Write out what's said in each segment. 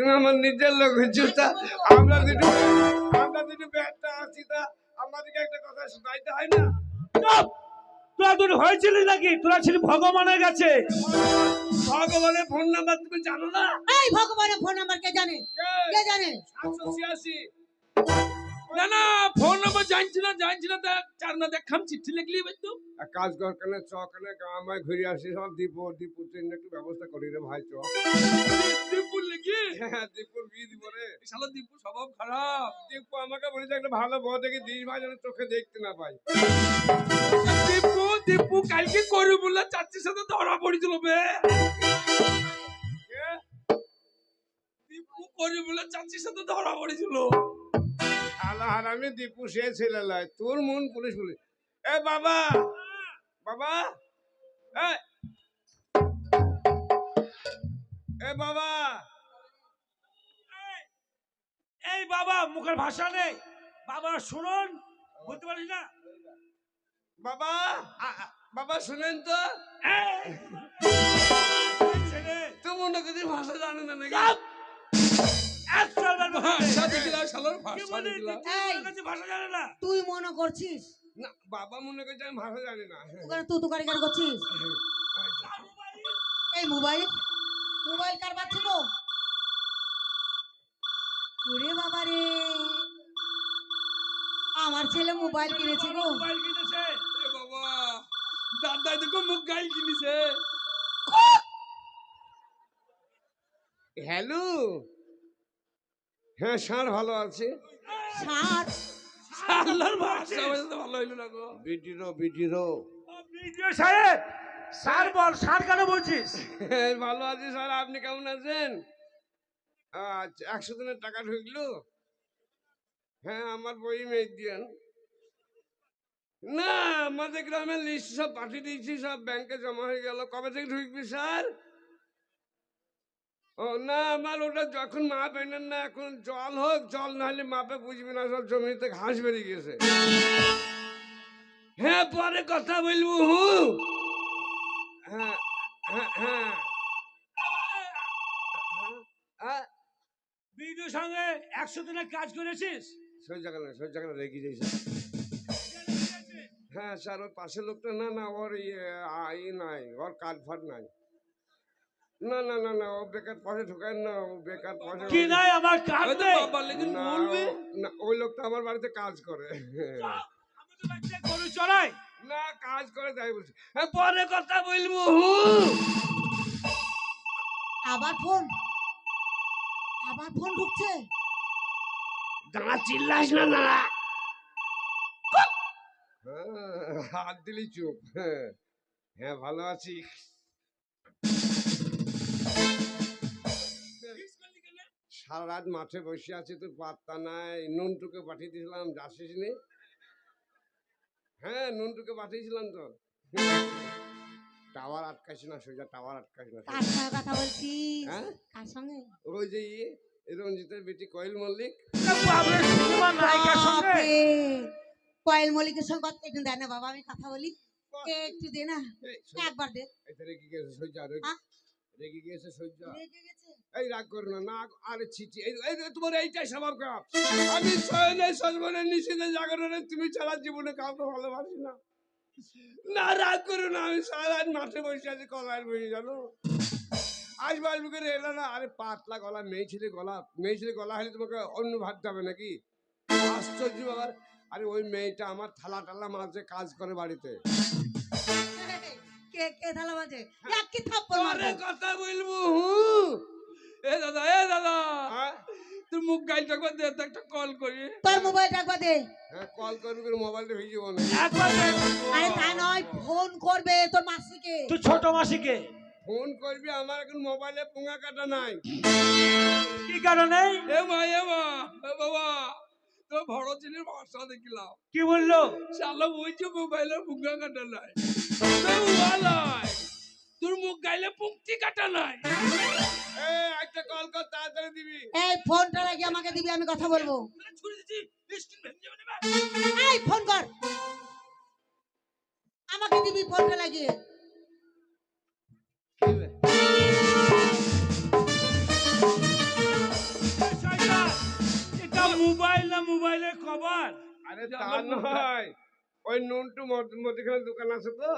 তুমি আমার নিজের লোক হচ্ছো আমরা দুটো আমরা দুটো ব্যাটটা আছি তা আমাদেরকে একটা কথা শোনাইতে হয় না? চুপ! তোরা দুটো হয়েছিল নাকি? তোরা ছিল ভগবানের কাছে। ভগবানের ফোন নাম্বার তুমি জানো না? এই ভগবানের ফোন নাম্বার কে জানে? কে জানে? সাতশো ছিয়াশি। না না ফোন নাম্বার জানছি না জানছি না দেখ চার না দেখ খাম চিঠি লিখলি তো। এক কাজ কর কেন চ কেন ঘুরে আসি সব দীপু দীপুর জন্য একটু ব্যবস্থা করি রে ভাই চ দীপুর লিখি? হ্যাঁ দীপুর বিয়ে দিব রে। শালা দীপু স্বভাব খারাপ। দীপু আমাকে বলেছে একটা ভালো বউ দেখে দিস ভাই যেন চোখে দেখতে না পাই। দীপু দীপু কালকে করবি বললে চাচির সাথে ধরা পড়েছিল বে? দীপু করবি বলে চাচির সাথে ধরা পড়েছিল। আল্লাহ হারামি দীপু সে ছেলে লয়। তোর মন পুলিশ পুলিশ। এ বাবা! বাবা! এ! এ বাবা! এই বাবা মুখের ভাষা নেই। বাবা শুনুন। বুঝতে পারিস না? বাবা বাবা শুনেন তো। এই! এই ছেলে, তো মনে ভাষা জানে না নাকি? তুই আমার কাছে ভাষা জানে না? তুই মনে করছিস? না বাবা মনে করছে আমি ভাষা জানি না। ওখানে তুই তুকারি কারি করছিস? এই মোবাইল? মোবাইল কার বাচ্চা ওরে বাবা রে। আমার ছেলে মোবাইল কিনেছে গো। মোবাইল কিনেছে? এ বাবা। দাদা দেখো মুখ গাইল কিনিছে। হ্যালো? হ্যাঁ স্যার ভালো আছে। সার? শালার ভাষা ভালো হইল না গো। বিটিরো বিটিরো। বিডিও সাহেব স্যার বল স্যার কেন বলছিস? হ্যাঁ, ভালো আছি স্যার আপনি কেমন আছেন? আচ্ছা একশো দিনের টাকা ঢুকলো? হ্যাঁ আমার বই মেয়ে দিয়েন না আমাদের গ্রামের লিস্ট সব পাঠিয়ে দিয়েছি সব ব্যাংকে জমা হয়ে গেল। কবে থেকে ঢুকবি স্যার? ও না আমার ওটা যখন মাপ এনেন না এখন জল হোক জল না হলে মাপে বুঝবি না সব জমিতে ঘাস বেরিয়ে গেছে। হ্যাঁ পরে কথা বলব হুঁ। হ্যাঁ হ্যাঁ হ্যাঁ। বিডিও সঙ্গে একশো দিনের কাজ করেছিস? সই জায়গা না সই জায়গা রেগে যাই স্যার হ্যাঁ স্যার ওই পাশের লোকটা না না ওর ইয়ে নাই ওর কার্ড ফার্ড নাই। না না না না ও বেকার পয়সা ঢোকায় না ও বেকার পয়সা কি নাই আমার কাজ নেই? বাবা লেকিন বলবে? না ওই লোকটা আমার বাড়িতে কাজ করে। গরু চড়াই। না কাজ করে তাই বলছি। হ্যাঁ পরে কথা বলব হুঁ। আবার ফোন? আবার ফোন ঢুকছে? দাঁড়া চিল্লাস না দাঁড়া। হ্যাঁ, হাত দিলি চুপ। হ্যাঁ হ্যাঁ ভালো আছি সারা রাত মাঠে বসে আছি তোর পাত্তা নাই। নুনটুকে পাঠিয়ে দিয়েছিলাম যাচ্ছিস নি হ্যাঁ নুনটুকে পাঠিয়েছিলাম তো। টাওয়ার আটকাইছি না সোজা টাওয়ার আটকাইছি না কার সঙ্গে কথা বলছিস? হ্যাঁ? কার সঙ্গে? ওই যে ইয়ে রঞ্জিতের বেটি কয়েল মল্লিক। কয়েল মল্লিকের সঙ্গে কথা একটু দে না বাবা আমি কথা বলি। একটু দে না। একবার দে। রেগে গেছে সহ্য হ্যাঁ? রেগে গেছে সহ্য রেগে গেছে এই রাগ করো না না আরে ছিচি এই তোমার এইটাই স্বভাব খারাপ। আমি শয়নে সজবনের নিষেধে জাগরণে তুমি ছাড়া জীবনে কাউকে ভালোবাসি না। না রাগ করো না আমি সারা মাঠে বসে আছি কলার বসে জানো? আসবে আসবে করে এলো না আরে পাতলা গলা মেয়ে ছেলে গলা মেয়ে ছেলে গলা হলে তোমাকে অন্য ভাবতে হবে নাকি? আশ্চর্য ব্যাপার আরে ওই মেয়েটা আমার থালা টালা মাঝে কাজ করে বাড়িতে। কে কে থালা বাজে এক কি থাপ্পড় পরে কথা বলব হুঁ। এ দাদা এ দাদা! হ্যাঁ? তুই মুখ গাইলটা করে দে তো একটা কল করি। তোর মোবাইলটা একবার দে। হ্যাঁ কল করবি করে মোবাইলটা হয়ে যাব না একবার আরে তাই নয় ফোন করবে তোর মাসিকে। তুই ছোট মাসিকে। ফোন করবি আমার এখন মোবাইলে পোঙা কাটা নাই। কি কারণে? এ মা এ মা এ বাবা তো বড় ছেলের ভাষা দেখিলাম। কি বলল? শালা বলছে মোবাইলের মুখা কাটা নাই। তো ওয়ালাই তোর মুখ গাইলে পুংটি কাটা নাই। এ একটা কল কর তাড়াতাড়ি দিবি। এই ফোনটা লাগিয়ে আমাকে দিবি আমি কথা বলব। ছুরি দিচ্ছি স্ক্রিন ভেঙে যাবে না। এই ফোন কর। আমাকে দিবি ফোনটা লাগিয়ে। কি বে? মোবাইল না মোবাইলের কভার আরে তা নয়। ওই নুনটু মুদিখানার দোকান আছে তো।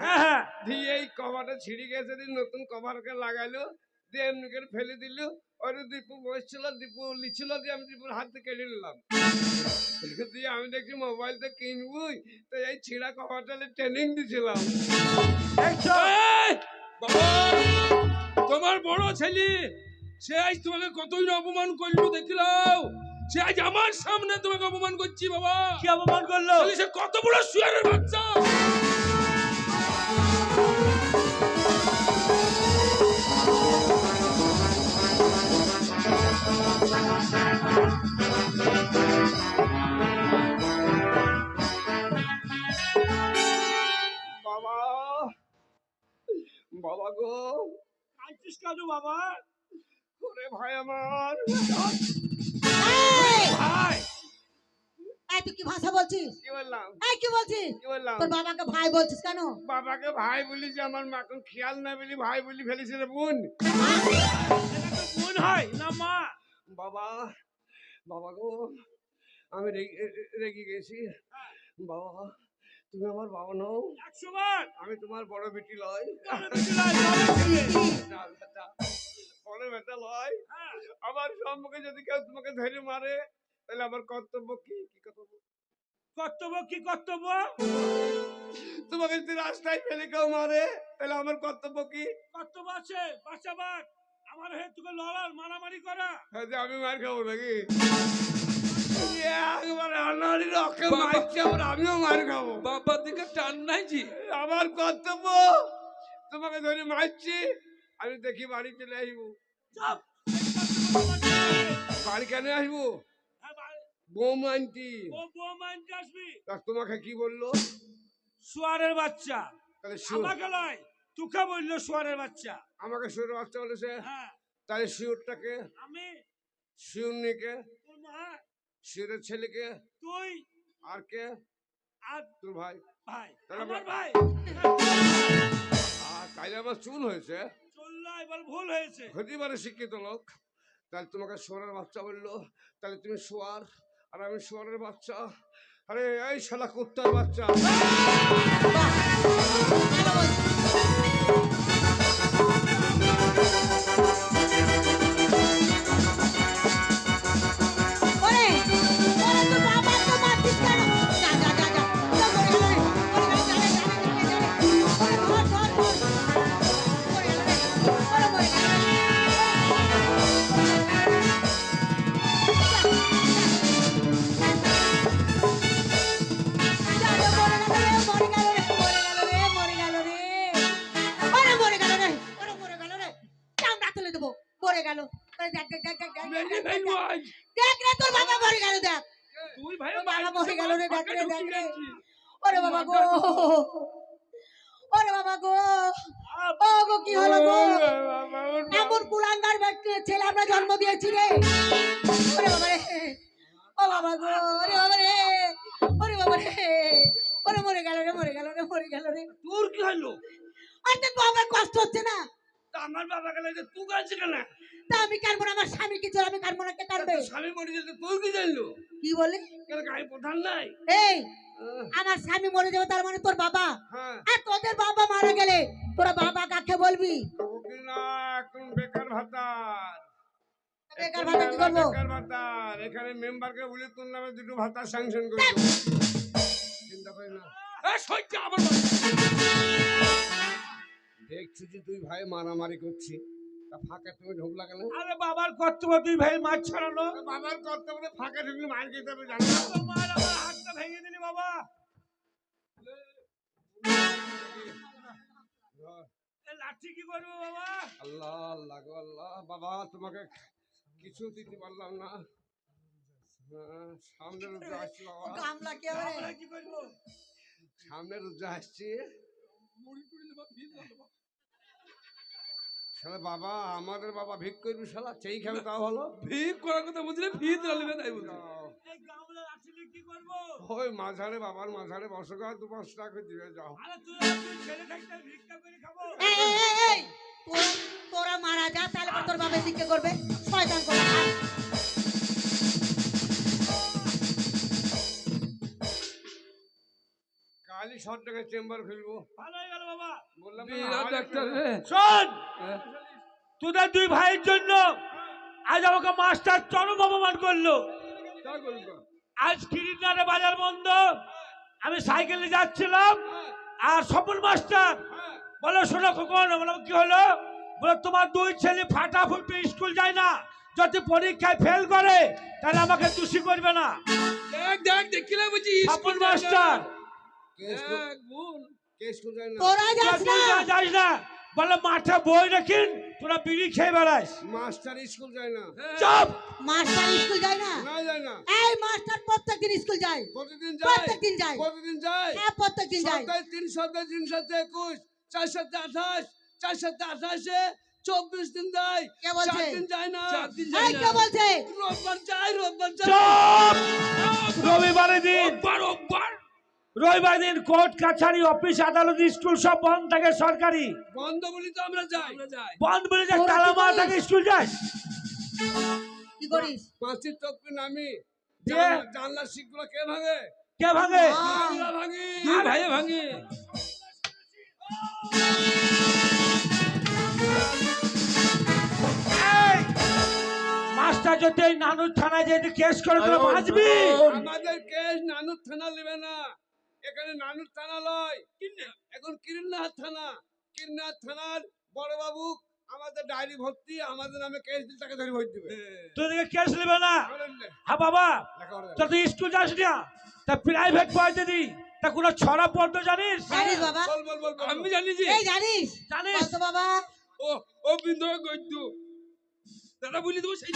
হ্যাঁ হ্যাঁ। দিয়ে এই কভারটা ছিঁড়ে গেছে দিয়ে নতুন কভারকে লাগাইলো দিয়ে এমনি করে ফেলে দিল। ওর দীপু বসছিল দীপু লিছিল দিয়ে আমি দীপুর হাত কেড়ে নিলাম। দিয়ে আমি দেখছি মোবাইলটা কিনবই তো এই ছিঁড়া কভারটা ট্রেনিং দিছিলাম। বাবা! তোমার বড় ছেলে সে আজ তোমাকে কতই অপমান করল দেখিলাও। সে আজ আমার সামনে তোমাকে অপমান করছি বাবা। কি অপমান করল? সে কত বড় শুয়ারের বাচ্চা! কেন বাবা। ওরে ভাই আমার। ভাই। এই তুই কি ভাষা বলছিস? কি বললাম? এই কি বলছিস? কি বললাম? তোর বাবাকে ভাই বলছিস কেন? বাবাকে ভাই বলি যে আমার মা এখন খেয়াল না বলি ভাই বলি ফেলেছে রে বোন। এটা তো বোন হয় না মা? বাবা বাবা গো আমি রেগে রেগে গেছি। বাবা তুমি আমার বাবা নও। আমি তোমার বড় বেটি লয়। বড় বেটি লয়, হ্যাঁ, আমার সম্মুখে যদি কেউ তোমাকে ধরে মারে তাহলে আমার কর্তব্য কি? কি কর্তব্য? কর্তব্য কি কর্তব্য? তোমাকে যদি রাস্তায় ফেলে কেউ মারে তাহলে আমার কর্তব্য কি? কর্তব্য আছে বাঁচাবার। আমার হয়ে তোকে লড়ার মারামারি করা। হ্যাঁ, আমি মার খাব নাকি? একবার আনারি বাবা। মারছে আবার আমিও মার খাব। বাবার দিকে টান নাই জি। আমার কর্তব্য তোমাকে ধরে মারছি আমি দেখি বাড়ি চলে আসব। বাড়ি কেন আসব? হ্যাঁ, বোম আনটি। ও বউ মানতে আসবি। তা তোমাকে কি বলল? শুয়ারের বাচ্চা। আমাকে তোকে বলল শুয়ারের বাচ্চা। আমাকে শিওর বাচ্চা বলেছে? হ্যাঁ। তাহলে শিওরটাকে আমি? শিউরনিকে শিওরের ছেলেকে তুই আর কে? আর তোর ভাই। ভাই। তাহলে আমার ভাই। আর তাইলে আমার চুল হয়েছে। চলল এবার ভুল হয়েছে। হতে পারে শিক্ষিত লোক। তাহলে তোমাকে সোয়ারের বাচ্চা বলল। তাহলে তুমি সোয়ার। আর আমি সোয়ারের বাচ্চা। আরে এই শালা কুত্তার বাচ্চা। দেখ, দেখ, দেখ, দেখ, দেখ, দেখ, দেখ। আজ। দেখ রে তোর বাবা মরে গেল দেখ। তুই ভাই বাবা মরে গেল রে দেখ রে দেখ রে। ওরে বাবা গো। ওরে বাবা গো। ও গো কি হলো গো? এমন কুলাঙ্গার ছেলে আমরা জন্ম দিয়েছি রে। ওরে বাবা রে। ও বাবা গো ওরে বাবা রে। ওরে বাবা রে। ওরে মরে গেল রে মরে গেল রে মরে গেল রে। তোর কি হলো? আর তো বাবার কষ্ট হচ্ছে না? তা আমার বাবা গেলে যে তুই কাছে কেন? তা আমি কানবো না আমার স্বামী কিছু আমি কানবো না কে কানবে স্বামী মরে যেতে তোর কি জানলো? কি বলে কেন গায়ে প্রধান নাই? এই আমার স্বামী মরে যাবে তার মানে তোর বাবা? হ্যাঁ। আর তোদের বাবা মারা গেলে তোরা বাবা কাকে বলবি? না এখন বেকার বেকার ভাতা কি করব? বেকার এখানে মেম্বারকে বলে তোর নামে দুটো ভাতা স্যাংশন করে চিন্তা করি না। এ, সহ্য বাবা। দেখছি যে তুই ভাই মারামারি করছি। তা ফাঁকে তুমি ঢুকলা কেন? আরে বাবার কর্তব্য ভাই মাছ ছাড়ানো। বাবার কর্তব্য ফাঁকে ঢুকলে মার খেতে হবে জানো? মার আমার হাতটা ভেঙে দিলি বাবা। এ লাঠি কি করব বাবা? আল্লাহ আল্লাহ গো আল্লাহ। বাবা তোমাকে কিছু দিতে পারলাম না। হ্যাঁ, সামনে রোজা আসছি বাবা। কে করব? সামনে রোজা আসছি। মুড়ি টুড়ি নেব, ভিড় নেব। শালা বাবা আমাদের বাবা ভিক করবি শালা সেই খেলে তাও ভালো ভিক করার কথা বুঝলে ভিত রালিবে তাই বুঝলি মাঝারে বাবার মাঝারে বসে দু পাঁচ টাকা দিয়ে যাও। তোরা মারা যা তাহলে তোর বাবা শিক্ষা করবে। শয়তান করে কালি শট টাকা চেম্বার খুলবো। ভালো হয়ে গেল বাবা। বললাম ডাক্তার শোন হ্যাঁ। তোদের দুই ভাইয়ের জন্য আজ আমাকে মাস্টার চরম অপমান করল। আজ কিরিনারে বাজার বন্ধ। আমি সাইকেলে যাচ্ছিলাম আর সপন মাস্টার বলো শোনো খোকন বললাম কি হলো? বলে তোমার দুই ছেলে ফাটা ফাটাফুটি স্কুল যায় না। যদি পরীক্ষায় ফেল করে তাহলে আমাকে দোষী করবে না। দেখ দেখ দেখিলে বুঝি স্বপন মাস্টার তোরা যাস তুই না যাস না। বলে মাঠে বই রাখিন তোরা বিড়ি খেয়ে বেড়াস মাস্টার স্কুল যায় না। চপ! মাস্টার স্কুল যায় না? না যায় না। এই মাস্টার প্রত্যেকদিন স্কুল যায়। প্রতিদিন যায়? প্রত্যেকদিন যায়। প্রতিদিন যায়? হ্যাঁ প্রত্যেকদিন যায়। সপ্তাহে তিন সপ্তাহে তিন সাথে একুশ চার সাথে আঠাশ চার সাথে আঠাশে চব্বিশ দিন যায়। কে চার দিন যায় না। চার দিন যায় না। বলছে? রোববার যায় রোববার যায়। রবিবারে দিন। ওব্বার ওব্বার রবিবার দিন কোর্ট কাছারি অফিস আদালত স্কুল সব বন্ধ থাকে সরকারি। বন্ধ বলি তো আমরা যাই। বন্ধ বলে যে তালা মারা থাকে স্কুল যাস কি করিস? পাঁচির টপকে নামি। জানলার শিখগুলো কে ভাঙে? কে ভাঙে? ভাঙি। ভাইয়ে ভাঙে। এই, মাস্টার যদি এই নানুর থানায় যেতে কেস করে বাঁচবি? আমাদের কেস নানুর থানা নেবে না। এখানে নানুর থানা লয়। এখন কিরণনাথ থানা। কিরণনাথ থানার বড় বাবু আমাদের ডায়েরি ভর্তি আমাদের নামে কেস দিলে তাকে ধরে ভর্তি দিবে। কেস নেবে না? হ্যাঁ বাবা। তুই স্কুল যাস না? তা প্রাইভেট দি তা কোনো ছড়া পড়তে জানিস? জানিস বাবা। বল বল বল বল আমি জানি এই জানিস? জানিস? বাবা। ও ও বিন্দু গদ্য। দাদা বলি দেবো সেই